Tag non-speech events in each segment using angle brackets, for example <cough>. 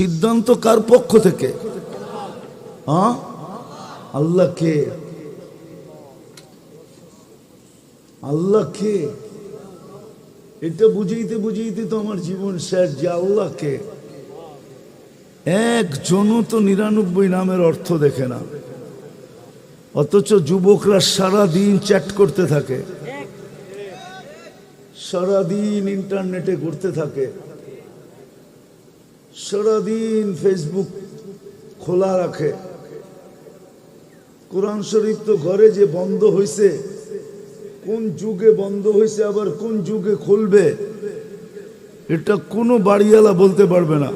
সিদ্ধান্ত কার পক্ষ থেকে? আল্লাহ কে? আল্লাহ কে? এটা বুঝাইতে বুঝাইতে তো আমার জীবন শেষ যে আল্লাহ কে? একজনও তো নিরানব্বই নামের অর্থ দেখে না। অথচ যুবকরা সারা দিন চ্যাট করতে থাকে। সারাদিন ইন্টারনেটে ঘুরতে থাকে। সারাদিন ফেসবুক খোলা রাখে। কোরআন শরীফ তো ঘরে যে বন্ধ হয়েছে কোন যুগে বন্ধ হয়েছে আবার কোন যুগে খুলবে, এটা কোনো বাড়িওয়ালা বলতে পারবে না।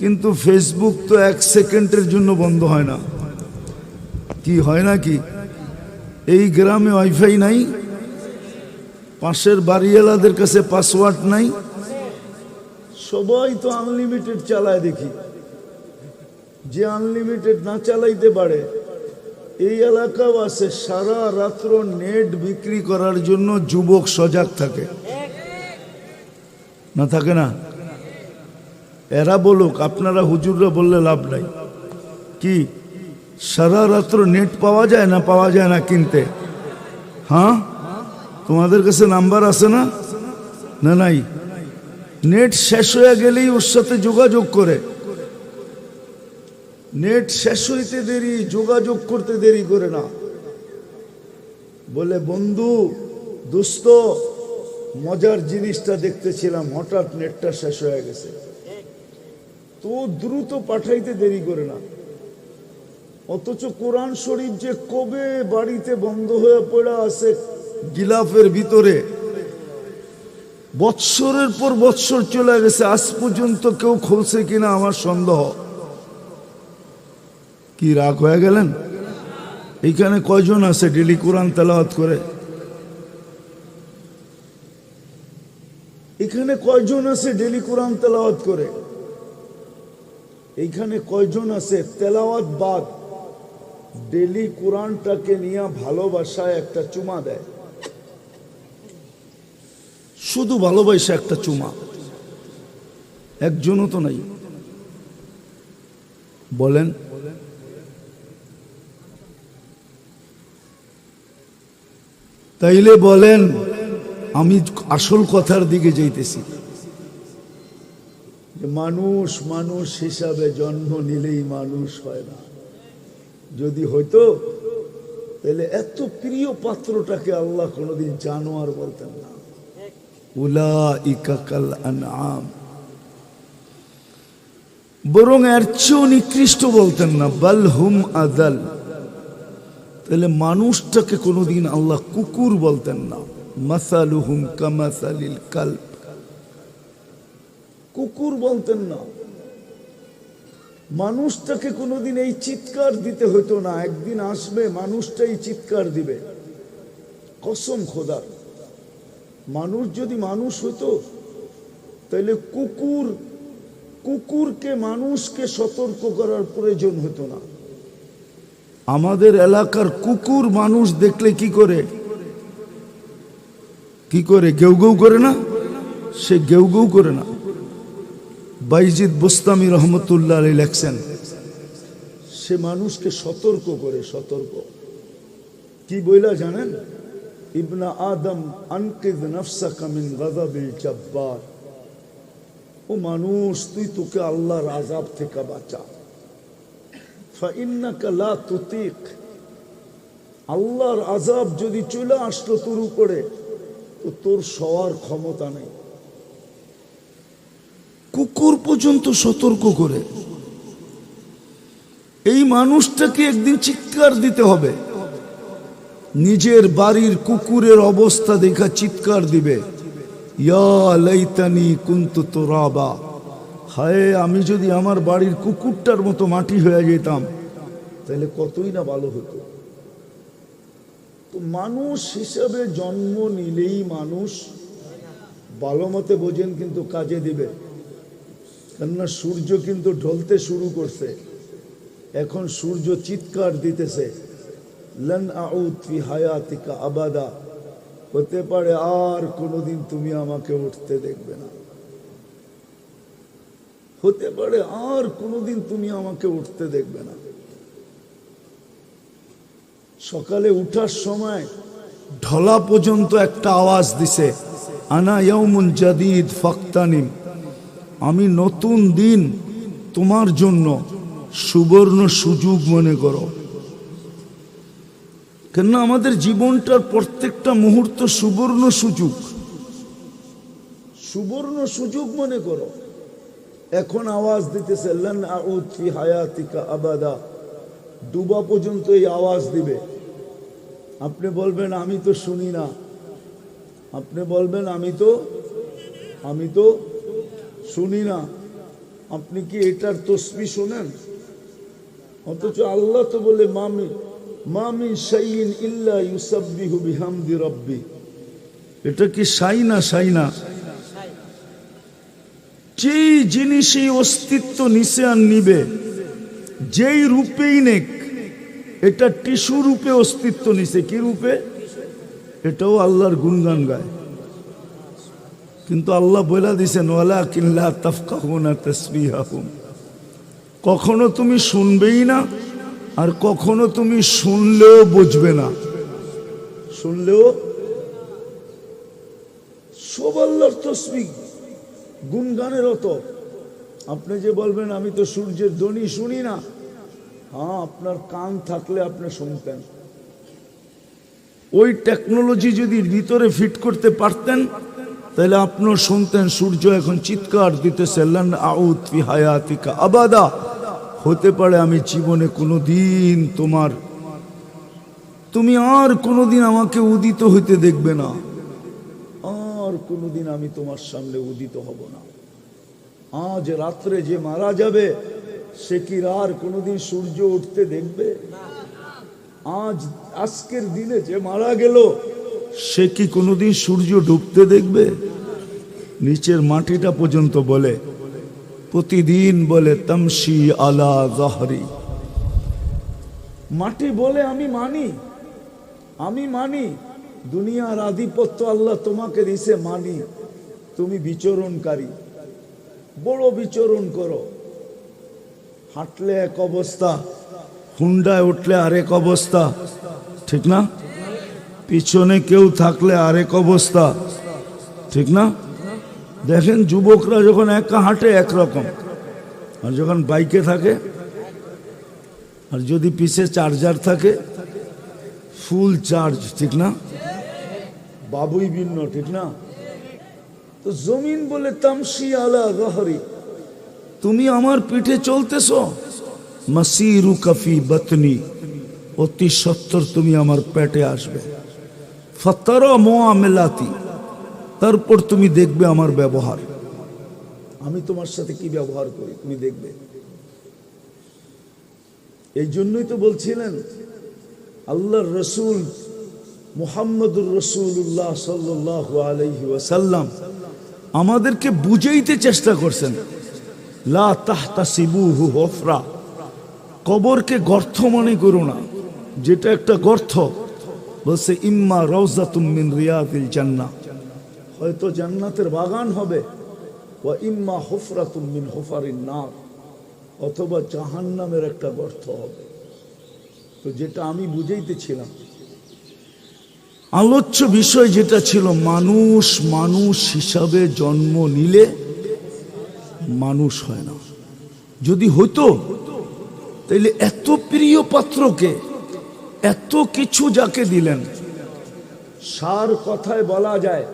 কিন্তু ফেসবুক তো এক সেকেন্ডের জন্য বন্ধ হয় না। কি হয় না কি? এই গ্রামে ওয়াইফাই নাই, পাশের বাড়িওয়ালাদের কাছে পাসওয়ার্ড নাই। সবাই তো আনলিমিটেড চালায় দেখি। যে আনলিমিটেড না চালাইতে পারে, এই এলাকাও আছে সারা রাত্র নেট বিক্রি করার জন্য যুবক সজাগ থাকে। না থাকে না? এরা বলুক, আপনারা হুজুররা বললে লাভ নাই। কি? সারা রাত্র নেট পাওয়া যায় না পাওয়া যায় না কিনতে? হ্যাঁ? তোমাদের কাছে নাম্বার আছে না? না, নাই? নেট শেষ হয়ে গেলেই ওর সাথে যোগাযোগ করে। নেট শেষ হইতে দেরি, যোগাযোগ করতে দেরি করে না। বলে, বন্ধু, দোস্ত, মজার জিনিসটা দেখতেছিলাম, হঠাৎ নেটটা শেষ হয়ে গেছে। তো দ্রুত পাঠাইতে দেরি করে না। অথচ কোরআন শরীফ যে কবে বাড়িতে বন্ধ হয়ে পড়া আছে গিলাফের ভিতরে বৎসরের পর বৎসর চলে গেছে, আজ পর্যন্ত কেউ খুলছে কিনা আমার সন্দেহ। কি রাগ হয়ে গেলেন? এইখানে কয়জন আছে ডেলি কোরআন তেলাওয়াত করে? এখানে কয়জন আছে ডেলি কোরআন তেলাওয়াত করে? এইখানে কয়জন আছে তেলাওয়াত বাদ? ডেলি কোরআনটাকে নিয়ে ভালোবাসায় একটা চুমা দেয়। শুধু ভালোবাসা একটা চুমা। একজনও তো নাই। বলেন। তাইলে বলেন, আমি আসল কথার দিকে যাইতেছি। মানুষ মানুষ হিসাবে জন্ম নিলেই মানুষ হয় না। যদি হইতো তাহলে এত প্রিয় পাত্রটাকে আল্লাহ কোনোদিন জানোয়ার বলতেন না। বরং এর চেয়েও নিকৃষ্ট বলতেন না, বাল হুম আদাল। তাহলে মানুষটাকে কোনোদিন আল্লাহ কুকুর বলতেন না, মাসালুহুম কামাসালিল কাল্প কুকুর বলতেন না। মানুষটাকে কোনোদিন এই চিৎকার দিতে হতো না, একদিন আসবে মানুষটাই চিৎকার দিবে। কসম খোদার। মানুষ যদি মানুষ হতো তাহলে কুকুর, কুকুরকে মানুষকে সতর্ক করার প্রয়োজন হতো না। আমাদের এলাকার কুকুর মানুষ দেখলে কি করে? কি করে? গেউ গেউ করে না? সে গেউ গেউ করে না। বাইজিদ বোস্তামি রহমতুল্লাহ আলী লেখছেন, সে মানুষকে সতর্ক করে, সতর্ক। কি বইলা জানেন? ইবনা আদম আনকিদ নফসাকা মিন জব্বার। ও মানুষ, তুই তোকে আল্লাহর আযাব থেকে বাঁচা। ফাইন্নাকা লা তুতিক। আল্লাহর আযাব যদি চলে আসলো তোর উপরে, তো তোর সওয়ার ক্ষমতা নেই। কুকুর পর্যন্ত সতর্ক করে। এই মানুষটাকে একদিন চিৎকার দিতে হবে। নিজের বাড়ির কুকুরের অবস্থা দেখা চিৎকার দিবে। লাইতানি হায়, আমি যদি আমার বাড়ির কুকুরটার মতো মাটি হয়ে যেতাম, তাহলে কতই না ভালো হতো। তো মানুষ হিসাবে জন্ম নিলেই মানুষ ভালো মতে বোঝেন কিন্তু কাজে দিবে। কেননা সূর্য কিন্তু ঢলতে শুরু করছে, এখন সূর্য চিৎকার দিতেছে। হতে পারে আর কোনোদিন তুমি আমাকে উঠতে দেখবে না। হতে পারে আর কোনোদিন তুমি আমাকে উঠতে দেখবে না। সকালে উঠার সময় ঢলা পর্যন্ত একটা আওয়াজ দিছে, আনা ইয়াউমুন জাদিদ ফাক্তানিম, আমি নতুন দিন তোমার জন্য সুবর্ণ সুযোগ মনে করো। কেননা আমাদের জীবনটার প্রত্যেকটা মুহূর্ত সুবর্ণ সুযোগ। সুবর্ণ সুযোগ মনে করো। এখন আওয়াজ দিতেছে, লন আবাদা। ডুবা পর্যন্ত এই আওয়াজ দিবে। আপনি বলবেন, আমি তো শুনি না। আপনি বলবেন, আমি তো আমি তো শুনি না। আপনি কি এটার তসবি শোনেন? অথচ আল্লাহ তো বলে, মামি মামি শাইন ইল্লা এটা কি সাই না সাই না? যেই জিনিসই অস্তিত্ব নিচে আর নিবে, যেই রূপেই নেক, এটা টিস্যু রূপে অস্তিত্ব নিছে। কি রূপে? এটাও আল্লাহর গুণগান গায়। কিন্তু আল্লাহ বলে দিছেন ওয়ালা কিল্লা তাফকাহুনা তাসবিহাহুম। কখনো তুমি শুনবেই না আর কখনো তুমি শুনলেও বুঝবে না। শুনলেও? সব তসবি গুনগানের অত আপনি যে বলবেন, আমি তো সূর্যের ধ্বনি শুনি না। হ্যাঁ আপনার কান থাকলে আপনি শুনতেন। ওই টেকনোলজি যদি ভিতরে ফিট করতে পারতেন, তাহলে আপনিও শুনতেন, সূর্য এখন চিৎকার দিতেছে আবাদা। হতে পারে আমি জীবনে কোনো দিন তোমার, তুমি আর কোনোদিন আমাকে উদিত হইতে দেখবে না। আর কোনোদিন আমি তোমার সামনে উদিত হব না। আজ রাত্রে যে মারা যাবে, সে কি আর কোনোদিন সূর্য উঠতে দেখবে? আজ, আজকের দিনে যে মারা গেল, সে কি কোনোদিন সূর্য ডুবতে দেখবে? নিচের মাটিটা পর্যন্ত বলে প্রতিদিন বলে তমসি আলা জহরি। মাটি বলে আমি মানি আমি মানি, দুনিয়ার আধিপত্য আল্লাহ তোমাকে দিছে মানি, তুমি বিচরণকারী। বড় বিচরণ করো। হাঁটলে এক অবস্থা, হুন্ডায় উঠলে আরেক অবস্থা, ঠিক না? পিছনে কেউ থাকলে আরেক অবস্থা, ঠিক না? দেখেন যুবকরা যখন একা হাঁটে একরকম। আর যখন বাইকে থাকে, আর যদি পিছে চার্জার থাকে, ফুল চার্জ, ঠিক না? বাবুই ভিন্ন, ঠিক না? তো জমিন বলে তামসি আলা গহরি তুমি আমার পিঠে চলতেছ? মাসিরু কফি বতনি। অতি সত্তর তুমি আমার পেটে আসবে। ফতর মোয়া মেলাতি তারপর তুমি দেখবে আমার ব্যবহার। আমি তোমার সাথে কি ব্যবহার করি, তুমি দেখবে। এই জন্যই তো বলছিলেন, আল্লাহর রসুল মুহাম্মদুর রসুল্লাহ সাল্লাহ আলহি ওয়াসাল্লাম আমাদেরকে বুঝাইতে চেষ্টা করছেন, লা তাহতা সিবুহু হফরা কবরকে গর্থ মনে করো না, যেটা একটা গর্থ। বলছে, ইম্মা রওজাতুম মিন রিয়াদিল জান্নাহ। হয়তো জান্নাতের বাগান হবে। ও ইম্মা হুফরাতুম মিন হুফারিন নার, অথবা জাহান্নামের একটা গর্ত হবে। তো যেটা আমি বুঝাইতেছিলাম, আলোচ্য বিষয় যেটা ছিল, মানুষ মানুষ হিসাবে জন্ম নিলে মানুষ হয় না। যদি হইতো, তাইলে এত প্রিয় পাত্রকে, এত কিছু যাকে দিলেন, সার কথায় বলা যায়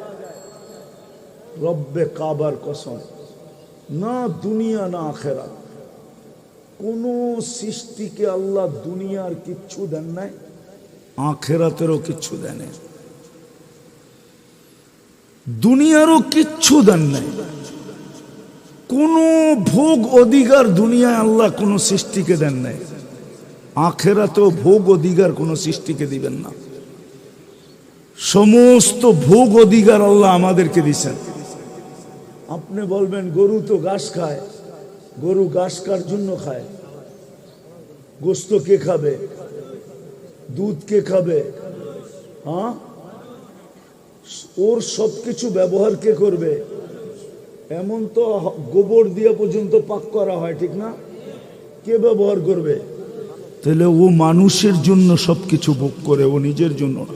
রব্বে কাবার কসম। না দুনিয়া, না আখেরা কোন সৃষ্টিকে আল্লাহ দুনিয়ার কিচ্ছু দেন নাই, আখেরাতেরও কিচ্ছু দেন। দুনিয়ারও কিচ্ছু দেন নাই। কোন ভোগ অধিকার দুনিয়ায় আল্লাহ কোন সৃষ্টিকে দেন নাই। আখেরাতেও ভোগ অধিকার কোন সৃষ্টিকে দিবেন না। সমস্ত ভোগ অধিকার আল্লাহ আমাদেরকে দিছেন আপনি বলবেন, গরু তো ঘাস খায়। গরু ঘাস কার জন্য খায়? গোস্ত কে খাবে? দুধ কে খাবে? হ্যাঁ? ওর সবকিছু ব্যবহার কে করবে? এমন তো গোবর দিয়ে পর্যন্ত পাক করা হয়, ঠিক না? কে ব্যবহার করবে? তাহলে ও মানুষের জন্য সবকিছু ভোগ করে, ও নিজের জন্য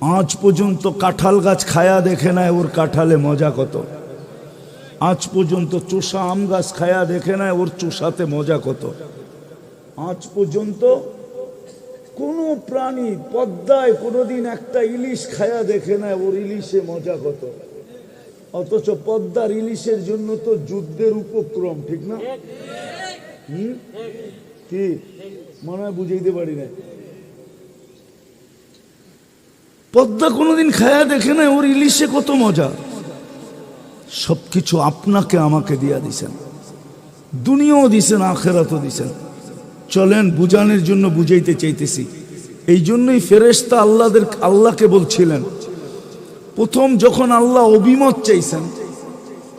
আজ পর্যন্ত কাঁঠাল গাছ খায়া দেখে নেয় ওর কাঁঠালে মজা কত? আজ পর্যন্ত চোষা আম গাছ খায়া দেখে নেয় ওর চোষাতে মজা কত? আজ পর্যন্ত কোনো প্রাণী পদ্মায় কোনোদিন একটা ইলিশ খায়া দেখে নেয় ওর ইলিশে মজা কত? অথচ পদ্মার ইলিশের জন্য তো যুদ্ধের উপক্রম, ঠিক না? হুম? কি? মনে হয় বুঝাইতে পারি না পদ্মা কোনোদিন খায়া দেখে না ওর ইলিশে কত মজা? সবকিছু আপনাকে আমাকে দিয়া দিছেন। দুনিয়াও দিছেন, আখেরাতও দিছেন। চলেন, বুঝানোর জন্য বুঝাইতে চাইতেছি। এই জন্যই ফেরেশতা আল্লাহদের, আল্লাহকে বলছিলেন, প্রথম যখন আল্লাহ অভিমত চাইছেন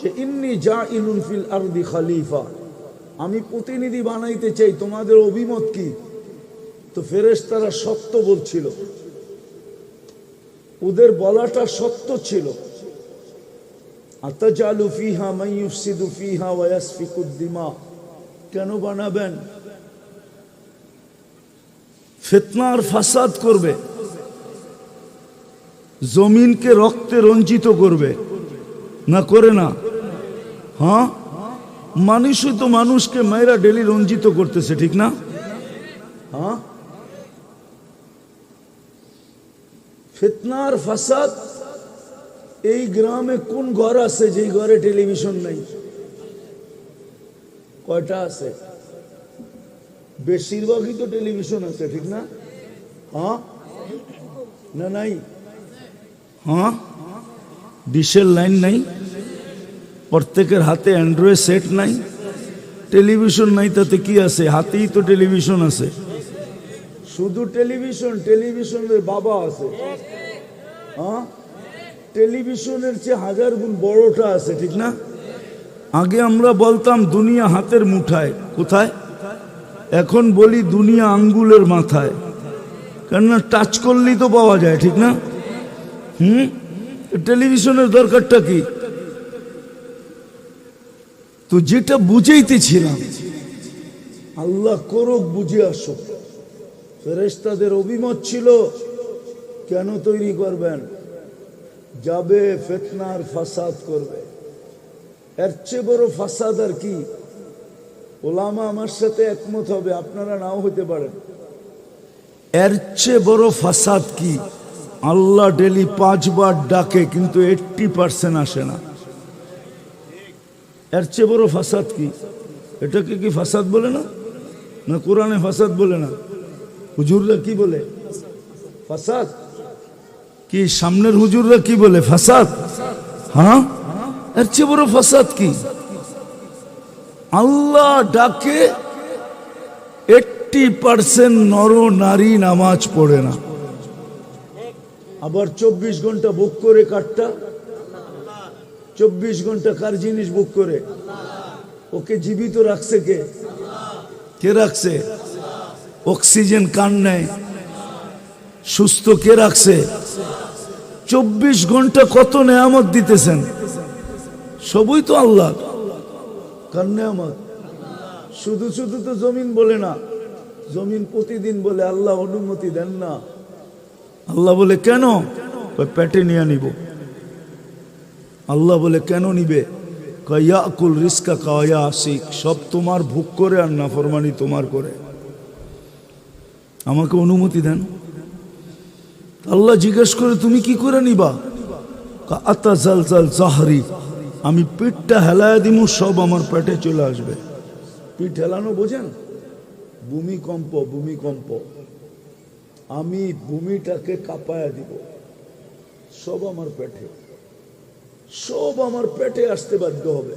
যে ইন্নি যা ইলুন ফিল আরদি খালিফা, আমি প্রতিনিধি বানাইতে চাই, তোমাদের অভিমত কি? তো ফেরেশতারা সত্য বলছিল। ওদের বলাটা সত্য ছিল। আতাজালু ফিহা মাইয়ুফসিদু ফিহা ওয়া ইয়াসফিকুদ দিমা। কেন বানাবেন? ফিতনা আর ফাসাদ করবে। জমিনকে রক্তে রঞ্জিত করবে। না করে না। হ্যাঁ? মানুষই তো মানুষকে মায়েরা ডেলি রঞ্জিত করতেছে, ঠিক না? হ্যাঁ? ফিতনার ফাসাদ এই গ্রামে কোন ঘর আছে যেই ঘরে টেলিভিশন নাই? কয়টা আছে? বেশিরভাগই তো টেলিভিশন আছে, ঠিক না? হ্যাঁ? না, নাই? হ্যাঁ? ডিশের লাইন নাই? প্রত্যেকের হাতে অ্যান্ড্রয়েড সেট নাই? টেলিভিশন নাই, তাতে কি আছে? হাতেই তো টেলিভিশন আছে। শুধু টেলিভিশন, টেলিভিশনের বাবা আছে। হ্যাঁ? টেলিভিশনের চেয়ে হাজার গুণ বড়টা আছে, ঠিক না? আগে আমরা বলতাম, দুনিয়া হাতের মুঠায়। কোথায়? এখন বলি, দুনিয়া আঙ্গুলের মাথায়। কেননা টাচ করলেই তো পাওয়া যায়, ঠিক না? হুম? টেলিভিশনের দরকারটা কি? তো যেটা বুঝাইতেছিলাম, আল্লাহ করুক বুঝে আসো ফেরেশতাদের অভিমত ছিল, কেন তৈরি করবেন? যাবে ফেতনার ফাসাদ করবে। এর চেয়ে বড় ফাসাদ আর কি? ওলামা আমার সাথে একমত হবে, আপনারা নাও হতে পারেন। এর চেয়ে বড় ফাসাদ কি? আল্লাহ ডেলি পাঁচবার ডাকে, কিন্তু এইটটি পার্সেন্ট আসে না। এর চেয়ে বড় ফাসাদ কি? এটাকে কি ফাসাদ বলে না? না কোরআনে ফাসাদ বলে না? হুজুররা কি বলে? ফাসাদ? কি সামনের হুজুররা কি বলে? ফাসাদ? হ্যাঁ? এর চেয়ে বড় ফাসাদ কি? আল্লাহ ডাকে এইটটি পার্সেন্ট নর নারী নামাজ পড়ে না। আবার চব্বিশ ঘণ্টা বুক করে কাঠটা চব্বিশ ঘণ্টা কার জিনিস বুক করে? ওকে জীবিত রাখছে কে? কে রাখছে? অক্সিজেন কান নেয়? সুস্থ কে রাখছে? চব্বিশ ঘণ্টা কত নেয়ামত দিতেছেন? সবই তো আল্লাহ। নেয়ামত? শুধু শুধু তো জমিন বলে না, জমিন প্রতিদিন বলে আল্লাহ অনুমতি দেন না। আল্লাহ বলে কেন? কয়, পেটে নিয়ে নিব। আল্লাহ বলে কেন নিবে? কয়, ইয়াকুল রিস্কা কায়া আসিক সব তোমার ভোগ করে আর নাফরমানি তোমার করে। আমাকে অনুমতি দেন। আল্লাহ জিজ্ঞেস করে, তুমি কি করে নিবা? আতা জাল জাল জাহরি, আমি পিঠটা হেলায় দিমু, সব আমার পেটে চলে আসবে। পিঠ হেলানো বোঝেন? ভূমিকম্প ভূমিকম্প। আমি ভূমিটাকে কাঁপায়া দিব। সব আমার পেটে। সব আমার পেটে আসতে বাধ্য হবে।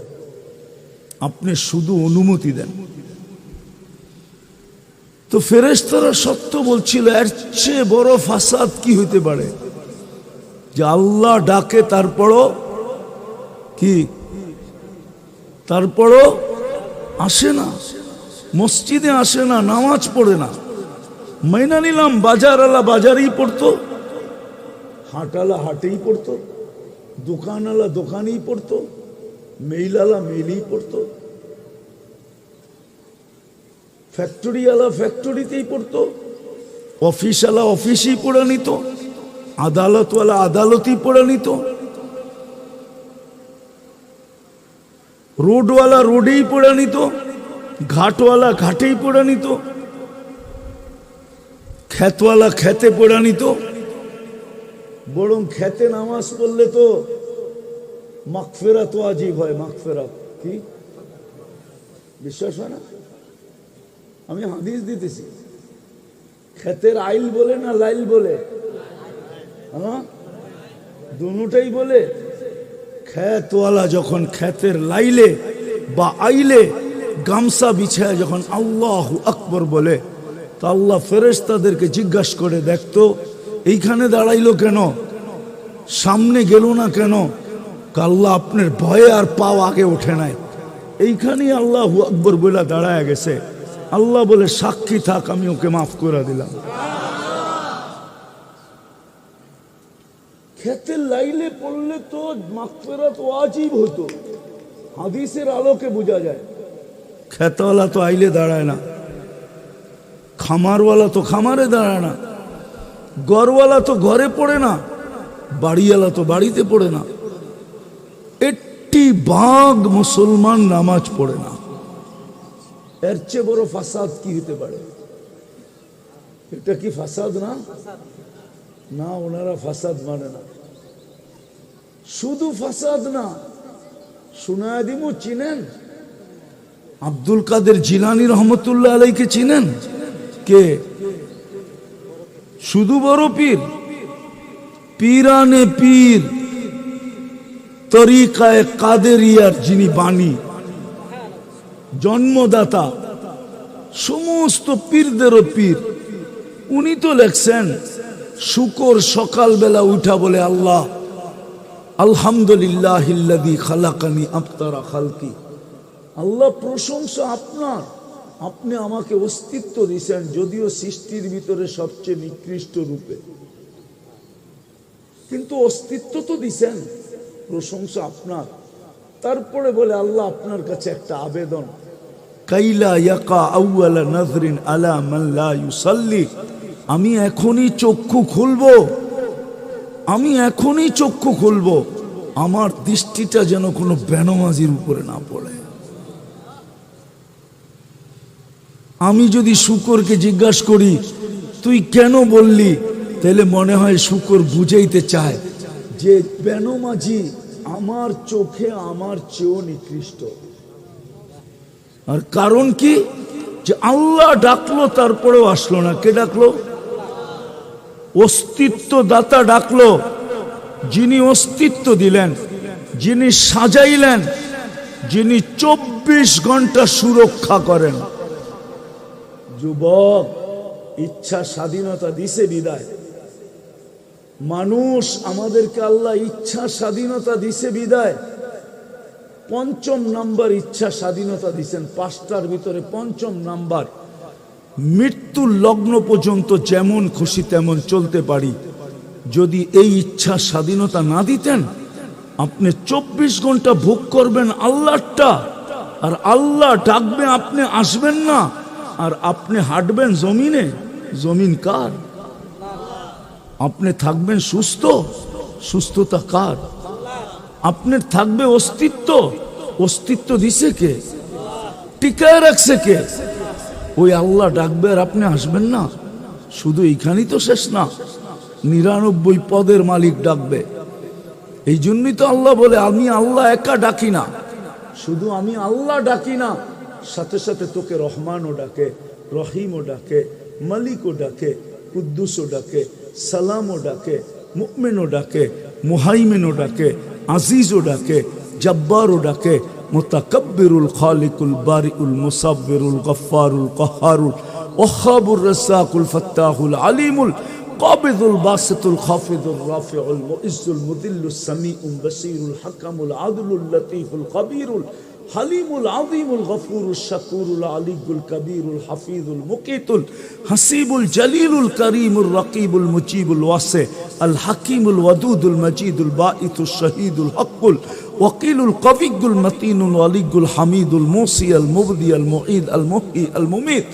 আপনি শুধু অনুমতি দেন। তো ফেরেশতারা সত্য বলছিল, এর চেয়ে বড় ফাসাদ কি হইতে পারে? যে আল্লাহ ডাকে, তারপরও কি? তারপরও আসে না। মসজিদে আসে না, নামাজ পড়ে না। মাইনা নিলাম বাজারওয়ালা বাজারেই পড়তো, হাটালা হাটেই পড়তো দোকানওয়ালা দোকানেই পড়তো, মেইলালা মেইলেই পড়তো। ফ্যাক্টরিওয়ালা ফ্যাক্টরিতেই পড়তো। অফিসওয়ালা অফিসেই পড়ে নিত। আদালতওয়ালা আদালতেই পড়ে নিত। রোডওয়ালা রোডেই পড়ে নিত। ঘাটওয়ালা ঘাটেই পড়ে নিত। খ্যাতওয়ালা খেতে পড়ে নিত। বরং খেতে নামাজ পড়লে তো মাকফেরাত আজীব হয় মাকফেরাত কি? বিশ্বাস হয় না? আমি হাদিস দিতেছি, ক্ষেতের আইল বলে না লাইল বলে? হ্যাঁ? দুটাই বলে? খ্যাতওয়ালা যখন খ্যাতের লাইলে বা আইলে গামসা বিছায় যখন আল্লাহ আকবর বলে, তা আল্লাহ ফেরেস তাদেরকে জিজ্ঞাসা করে দেখতো, এইখানে দাঁড়াইলো কেন? সামনে গেল না কেন? আল্লাহ আপনার ভয়ে আর পাও আগে ওঠে নাই। এইখানেই আল্লাহ আকবর বলে দাঁড়ায় গেছে। আল্লাহ বলে, সাক্ষী থাক, আমি ওকে মাফ করে দিলাম। খেতে লাইলে পড়লে তো মাকফেরাত ওয়াজিব হতো। হাদিসের আলোকে বোঝা যায়। খেতওয়ালা তো আইলে দাঁড়ায় না। খামারওয়ালা তো খামারে দাঁড়ায় না। গড়ওয়ালা তো ঘরে পড়ে না। বাড়িওয়ালা তো বাড়িতে পড়ে না। একটি বাঘ মুসলমান নামাজ পড়ে না। এর চেয়ে বড় ফাসাদ কি হতে পারে? এটা কি ফাসাদ না? না, ওনারা ফাসাদ মানে না। শুধু ফাসাদ না, সুনায় দিমু চিনেন? আব্দুল কাদের জিলানি রহমতুল্লাহ আলাইকে চিনেন? কে? শুধু বড় পীর? পীরানে পীর। তরিকায় কাদের কাদেরিয়ার যিনি বাণী। জন্মদাতা, সমস্ত পীরদেরও পীর। উনি তো লেখছেন, শুকর সকালবেলা উঠা বলে আল্লাহ আলহামদুলিল্লাহ খালাকানি আফতারা খালকি। আল্লাহ প্রশংসা আপনার। আপনি আমাকে অস্তিত্ব দিয়েছেন যদিও সৃষ্টির ভিতরে সবচেয়ে নিকৃষ্ট রূপে। কিন্তু অস্তিত্ব তো দিছেন, প্রশংসা আপনার। তারপরে বলে আল্লাহ আপনার কাছে একটা আবেদন। কাইলা ইয়াকা আমি এখনই চক্ষু খুলবো। আমি এখনই চক্ষু খুলবো। আমার দৃষ্টিটা যেন কোনো বেনমাজির উপরে না পড়ে। আমি যদি শুকরকে জিজ্ঞাসা করি, তুই কেন বললি? তাহলে মনে হয় শুকর বুঝাইতে চায় যে বেনমাজি আমার চোখে আমার চেয়েও নিকৃষ্ট। আর কারণ কি? যে আল্লাহ ডাকলো, তারপরেও আসলো না। কে ডাকলো? অস্তিত্ব দাতা ডাকলো। যিনি অস্তিত্ব দিলেন, যিনি সাজাইলেন, যিনি চব্বিশ ঘণ্টা সুরক্ষা করেন। যুবক, ইচ্ছা স্বাধীনতা দিছে বিদায়। মানুষ আমাদেরকে আল্লাহ ইচ্ছা স্বাধীনতা দিছে বিদায়। পঞ্চম নাম্বার ইচ্ছা স্বাধীনতা দিচ্ছেন পাঁচটার ভিতরে পঞ্চম নাম্বার, মৃত্যুর লগ্ন পর্যন্ত যেমন খুশি তেমন চলতে পারি। যদি এই ইচ্ছা স্বাধীনতা না দিতেন, আপনি চব্বিশ ঘণ্টা ভোগ করবেন আল্লাহটা, আর আল্লাহ ডাকবে আপনি আসবেন না, আর আপনি হাঁটবেন জমিনে। জমিন কার? আপনি থাকবেন সুস্থ। সুস্থতা কার? আপনার থাকবে অস্তিত্ব। অস্তিত্ব দিছে কে? টিকায় রাখছে কে? ওই আল্লাহ ডাকবে আর আপনি আসবেন না? শুধু এইখানেই তো শেষ না, নিরানব্বই পদের মালিক ডাকবে। এই জন্যই তো আল্লাহ বলে, আমি আল্লাহ একা ডাকি না। শুধু আমি আল্লাহ ডাকি না, সাথে সাথে তোকে রহমানও ডাকে, রহিমও ডাকে, মালিকও ডাকে, কুদ্দুসও ডাকে, সালামও ডাকে মুকমেনও ডাকে, মুহাইমেনও ডাকে আজিজও ডাকে জব্বারও ডাকে মোতাকব্বিরুল খালিকুল বারিউল মুসাব্বিরুল গফফারুল কহারুল ওহাবুর রসাকুল ফত্তাহুল আলিমুল قابض الباسط الخافض الرافع المؤز المذل السميع البصير الحكم العدل اللطيف الخبير হালিমুল আযীমুল গফুরুল শাকুরুল আলিগুল কবীরুল হাফিজুল মুকিতুল হাসিবুল জলিলুল করিমুল রকিবুল মুজিবুল ওয়াসে আল হাকিমুল ওয়াদুদুল মজিদুল বাঈতুল শহীদুল হকুল ওয়াকিলুল কবিগুল মতিনুল আলিগুল হামিদুল মুসি আল মুবদি আল মুঈদ আল মুহি আল মুমিত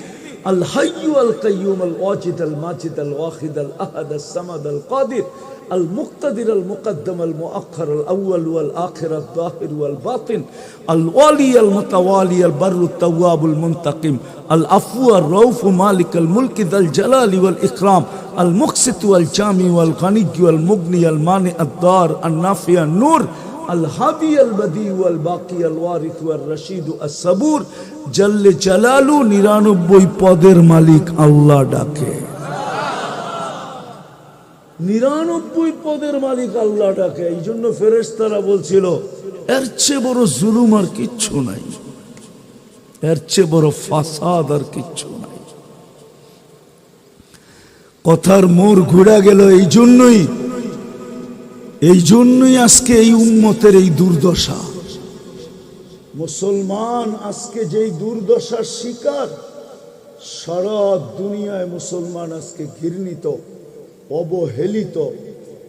الحي القيوم الواجد الماجد الواحد الأحد الصمد القادر المقتدر المقدم المؤخر الأول والآخر الظاهر والباطن الوالي المتوالي البر التواب المنتقم العفو الرؤوف مالك الملك ذا الجلال والإكرام المقسط والجامع والغني والمغني المانع الدار النافع النور الهادي البديع والباقي الوارث والرشيد الصبور জল্লে জালালু নিরানব্বই পদের মালিক আল্লাহ ডাকে নিরানব্বই পদের মালিক এই জন্য ফেরেশতারা বলছিল, এর চেয়ে বড় জুলুম আর কিচ্ছু নাই। এর চেয়ে বড় ফাসাদ আর কিচ্ছু নাই। কথার মোড় ঘুরা গেল এই জন্যই এই জন্যই আজকে এই উম্মতের এই দুর্দশা। মুসলমান আজকে যেই দুর্দশার শিকার, সারা দুনিয়ায় মুসলমান আজকে ঘৃণিত। অবহেলিত,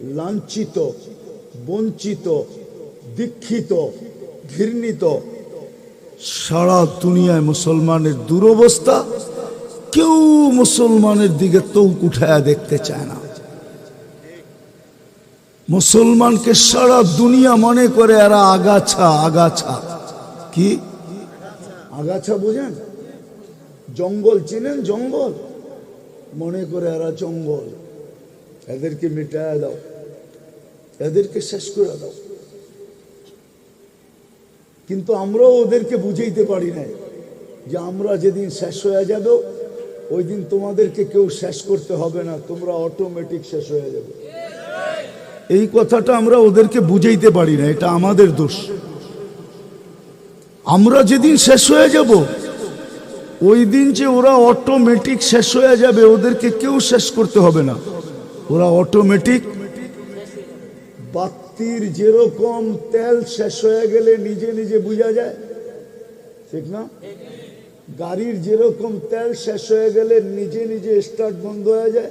লাঞ্ছিত, বঞ্চিত, দীক্ষিত, ঘৃণিত। সারা দুনিয়ায় মুসলমানের দুরবস্থা কেউ মুসলমানের দিকে তৌক উঠায়া দেখতে চায় না। মুসলমানকে সারা দুনিয়া মনে করে এরা আগাছা আগাছা। কি? আগাছা বুঝেন? জঙ্গল, চিনেন জঙ্গল? মনে করে এরা জঙ্গল। এদেরকে মিটায় দাও। এদেরকে শেষ করে দাও। কিন্তু আমরাও ওদেরকে বুঝাইতে পারি নাই যে আমরা যেদিন শেষ হয়ে যাব, ওই দিন তোমাদেরকে কেউ শেষ করতে হবে না, তোমরা অটোমেটিক শেষ হয়ে যাবে। এই কথাটা আমরা ওদেরকে বুঝাইতে পারি না, এটা আমাদের দোষ। আমরা যেদিন শেষ হয়ে যাব, ওই দিন যে ওরা অটোমেটিক শেষ হয়ে যাবে, ওদেরকে কেউ শেষ করতে হবে না। ওরা অটোমেটিক বাতির যেরকম তেল শেষ হয়ে গেলে নিজে নিজে বোঝা যায়। ঠিক না? গাড়ির যেরকম তেল শেষ হয়ে গেলে নিজে নিজে স্টার্ট বন্ধ হয়ে যায়।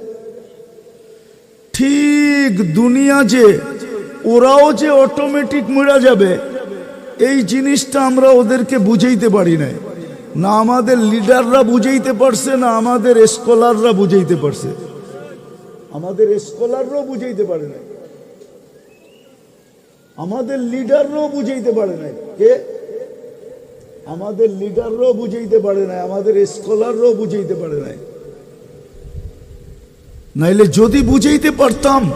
ঠিক দুনিয়া যে, ওরাও যে অটোমেটিক মরা যাবে, এই জিনিসটা আমরা ওদেরকে বুঝাইতে পারি নাই। না আমাদের লিডাররা বুঝাইতে পারছে, না আমাদের স্কলাররা বুঝাইতে পারছে। আমাদের স্কলাররাও বুঝাইতে পারে নাই। আমাদের লিডাররাও বুঝাইতে পারে নাই। কে? আমাদের লিডাররাও বুঝাইতে পারে নাই, আমাদের স্কলাররাও বুঝাইতে পারে নাই। নাইলে যদি বুঝাইতে পারতাম,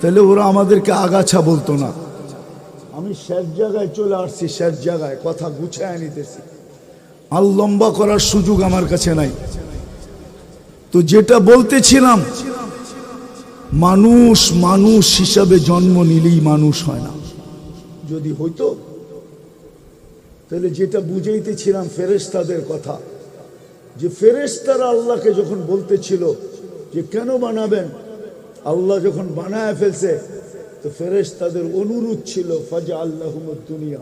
তাহলে ওরা আমাদেরকে আগাছা বলতো না। আমি শেষ জায়গায় চলে আসছি, শেষ জায়গায় কথা গুছায় নিতেছি। আর লম্বা করার সুযোগ আমার কাছে নাই। তো যেটা বলতেছিলাম মানুষ মানুষ হিসাবে জন্ম নিলেই মানুষ হয় না। যদি হইতো তাহলে যেটা বুঝাইতেছিলাম ফেরেস্তাদের কথা যে ফেরেস্তারা আল্লাহকে যখন বলতেছিল যে কেন বানাবেন আল্লাহ যখন বানায় ফেলছে তো ফেরেশ তাদের অনুরোধ ছিল ফাজা আল্লাহ দুনিয়া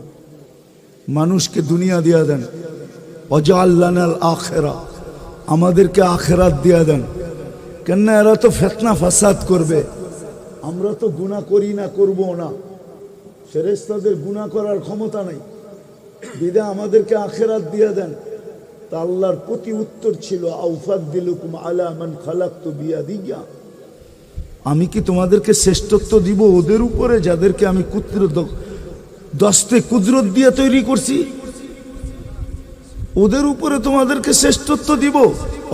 মানুষকে দুনিয়া দিয়া দেন অজা আল্লাহ আখেরা আমাদেরকে আখেরাত দিয়া দেন। কেননা এরা তো ফেতনা ফাসাদ করবে। আমরা তো গুণা করি না, করব না। ফেরেশ তাদের গুণা করার ক্ষমতা নাই। বিদা আমাদেরকে আখেরাত দিয়ে দেন। তা আল্লাহর প্রতি উত্তর ছিল আউফাদ দিলুকুম আলা মান বিয়া বিয়াদিয়া আমি কি তোমাদেরকে শ্রেষ্ঠত্ব দিব ওদের উপরে, যাদেরকে আমি কুদরত দস্তে কুদরত দিয়ে তৈরি করছি? ওদের উপরে তোমাদেরকে শ্রেষ্ঠত্ব দিব।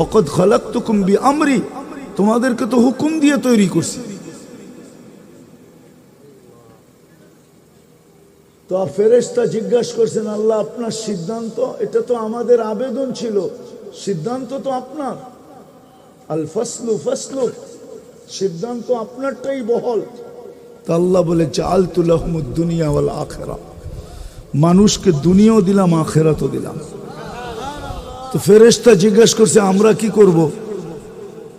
অকদ খলাক তো কুম্বি আমরি তোমাদেরকে তো হুকুম দিয়ে তৈরি করছি। তো ফেরেস্তা জিজ্ঞাসা করছেন, আল্লাহ আপনার সিদ্ধান্ত, এটা তো আমাদের আবেদন ছিল, সিদ্ধান্ত তো আপনার। আল ফসলু ফসলু, সিদ্ধান্ত আপনারটাই বহল। তা আল্লাহ বলে চাল তুলাহমুদ দুনিয়া ওয়াল আখেরা, মানুষকে দুনিয়াও দিলাম, আখেরাতও দিলাম। তো ফেরেশতা জিজ্ঞাসা করছে, আমরা কি করব?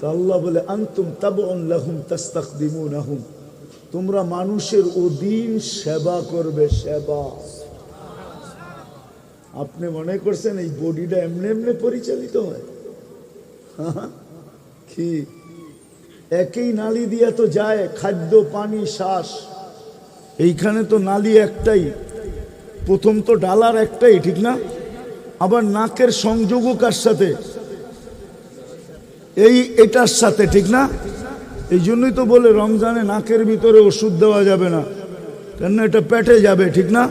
তা আল্লাহ বলে, আন্তুম তাবউন লাহুম তাস্তাখদিমুনাহুম তোমরা মানুষের অধীন সেবা করবে, সেবা। আপনি মনে করছেন এই বডিটা এমনি এমনি পরিচালিত হ্যাঁ? <laughs> কি? একই নালি দিয়া তো যায়, খাদ্য, পানি, শ্বাস। এইখানে তো নালি একটাই, প্রথম তো ডালার একটাই, ঠিক না? আবার নাকের সংযোগও কার সাথে? এই, এটার সাথে ঠিক না? এই জন্যই তো বলে রমজানে নাকের ভিতরে ওষুধ দেওয়া যাবে না। কেন এটা পেটে যাবে, ঠিক না?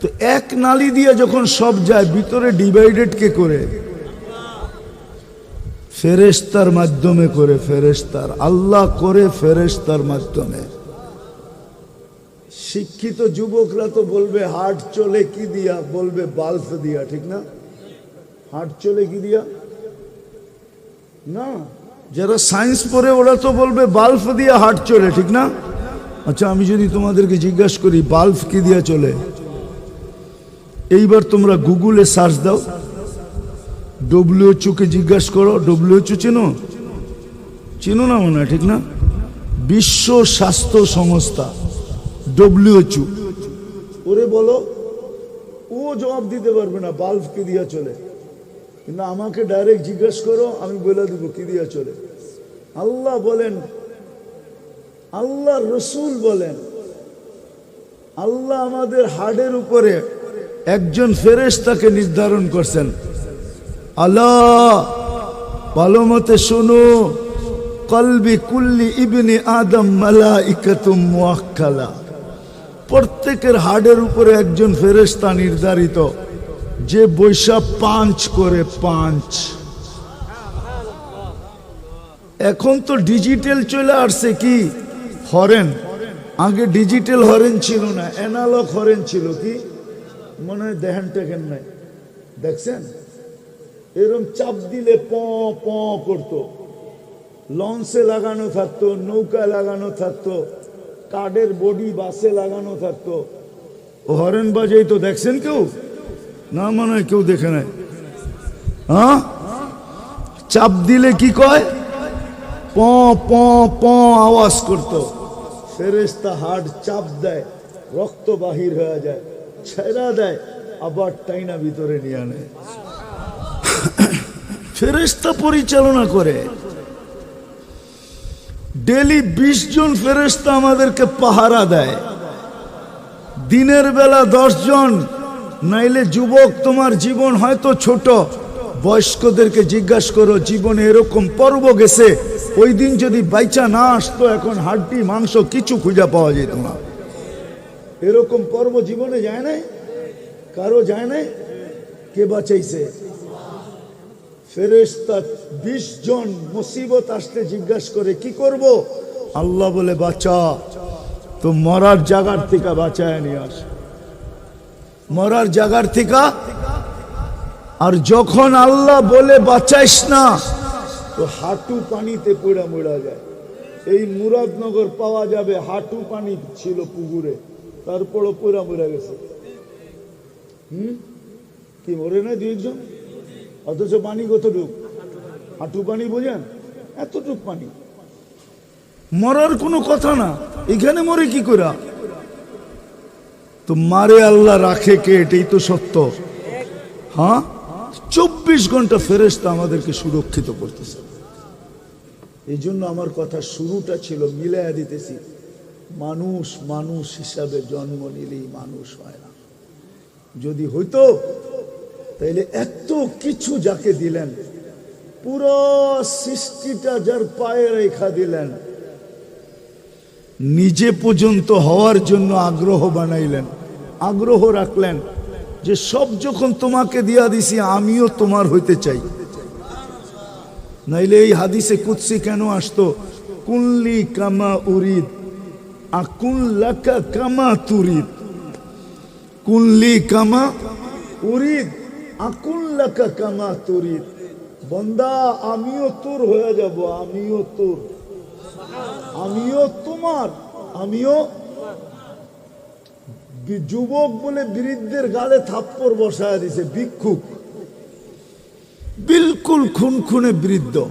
তো এক নালি দিয়ে যখন সব যায়, ভিতরে ডিভাইডেড কে করে? ফেরেস্তার মাধ্যমে করে ফেরেস্তার আল্লাহ করে ফেরেস্তার মাধ্যমে। শিক্ষিত যুবকরা তো বলবে, হাট চলে কি দিয়া? বলবে বাল্ব দিয়া, ঠিক না? হাট চলে কি দিয়া? না? যারা সায়েন্স পড়ে ওরা তো বলবে, বাল্ব দিয়া হাট চলে, ঠিক না? আচ্ছা আমি যদি তোমাদেরকে জিজ্ঞাসা করি, বাল্ব কি দিয়া চলে? এইবার তোমরা গুগলে সার্চ দাও। ডব্লিউএচও কে জিজ্ঞাসা করো। ডব্লিউএচও চেনো? চেনো না মনে ঠিক না? বিশ্ব স্বাস্থ্য সংস্থা ডব্লিউএচও ওরে বলো, ও জবাব দিতে পারবে না, বাল্ব কি দিয়া চলে? কিন্তু আমাকে ডাইরেক্ট জিজ্ঞেস করো, আমি বলে দেবো কি দিয়া চলে। আল্লাহ বলেন আল্লাহ রসুল বলেন, আল্লাহ আমাদের হাড়ের উপরে একজন ফেরেশতাকে নির্ধারণ করছেন। আল্লাহ, ভালো মতে শোনো, কলবি কুল্লি ইবনি আদম মালা ইকাতুম প্রত্যেকের হাড়ের উপরে একজন ফেরেশতা নির্ধারিত। যে বৈশা পাঁচ করে পাঁচ এখন তো ডিজিটাল চলে আসছে কি? হরেন। আগে ডিজিটাল হরেন ছিল না, অ্যানালগ হরেন ছিল কি? মনে হয় দেখেন টেকেন নাই। দেখছেন? এরম চাপ দিলে প প করতো। লঞ্চে লাগানো থাকতো নৌকা লাগানো থাকতো কার্ডের বডি বাসে লাগানো থাকতো। হরেন বাজেই তো দেখছেন কেউ? না, মনে হয় কেউ দেখে নাই। হ্যাঁ? চাপ দিলে কি কয়? প প আওয়াজ করতো। ফেরেস্তা হাড় চাপ দেয়, রক্ত বাহির হয়ে যায়, ছেড়া দেয়, আবার টাইনা ভিতরে নিয়ে আনে। ফেরেস্তা পরিচালনা করে। ডেলি বিশ জন ফেরেস্তা আমাদেরকে পাহারা দেয়। দিনের বেলা দশ জন নাইলে যুবক, তোমার জীবন হয়তো ছোট। বয়স্কদেরকে জিজ্ঞাসা করো, জীবনে এরকম পর্ব গেছে? ওই দিন যদি বাইচা না আসতো, এখন হাড্ডি, মাংস কিছু খুঁজা পাওয়া যেত না। এরকম পর্ব জীবনে যায় নাই? কারও যায় নাই? কে বাঁচাইছে? ফেরেস্তা বিশ জন মুসিবত আসতে জিজ্ঞাসা করে, কি করব? আল্লাহ বলে, বাঁচা, তো মরার জাগার থেকে বাঁচায় নিয়ে আস। মরার জাগার থেকে। আর যখন আল্লাহ বলে, বাঁচাইস না, তো হাঁটু পানিতে পড়া মরা যায়। এই মুরাদনগর পাওয়া যাবে, হাঁটু পানি ছিল পুকুরে, তারপরও পড়া মরা গেছে। হুম? কি, মরে না দুই একজন অথচ পানি কতটুক? হাঁটু পানি বোঝেন? এতটুক পানি। মরার কোনো কথা না। এখানে মরে কি করা তো মারে আল্লাহ রাখে কে? এটাই তো সত্য। হ্যাঁ? চব্বিশ ঘণ্টা ফেরেস্তা আমাদেরকে সুরক্ষিত করতেছে। এই জন্য আমার কথা শুরুটা ছিল, মিলাইয়া দিতেছি। মানুষ মানুষ হিসাবে জন্ম নিলেই মানুষ হয় না। যদি হইতো, তাইলে এত কিছু যাকে দিলেন, পুরো সৃষ্টিটা যার পায়ে রেখা দিলেন, নিজে পর্যন্ত হওয়ার জন্য আগ্রহ বানাইলেন। আগ্রহ রাখলেন যে সব যখন তোমাকে দিয়া দিছি, আমিও তোমার হইতে চাই। নাইলে এই হাদিসে কুৎসি কেন আসতো? কুল্লি কামা উরিদ কামা কামা তুরিদ। বন্দা, আমিও তোর হয়ে যাব, আমিও তোর। আমিও তোমার, আমিও যুবক বলে বৃদ্ধের গালে থাপ্পড় বসায় দিছে, ভিক্ষুক। বিলকুল খুনখুনে বৃদ্ধ।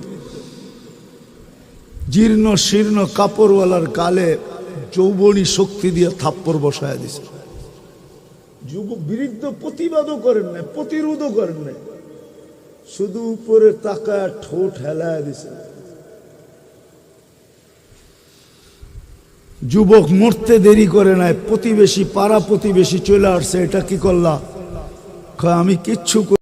জীর্ণ শীর্ণ কাপড়ওয়ালার গালে যৌবনী শক্তি দিয়ে থাপ্পড় বসায় দিছে। যুব বৃদ্ধ প্রতিবাদও করেন নাই, প্রতিরোধও করেন নাই। শুধু উপরে তাকায় ঠোঁট হেলায় দিছে। যুবক মরতে দেরি করে নাই, প্রতিবেশী, পাড়া প্রতিবেশী চলে আসছে, এটা কি করলা? আমি কিচ্ছু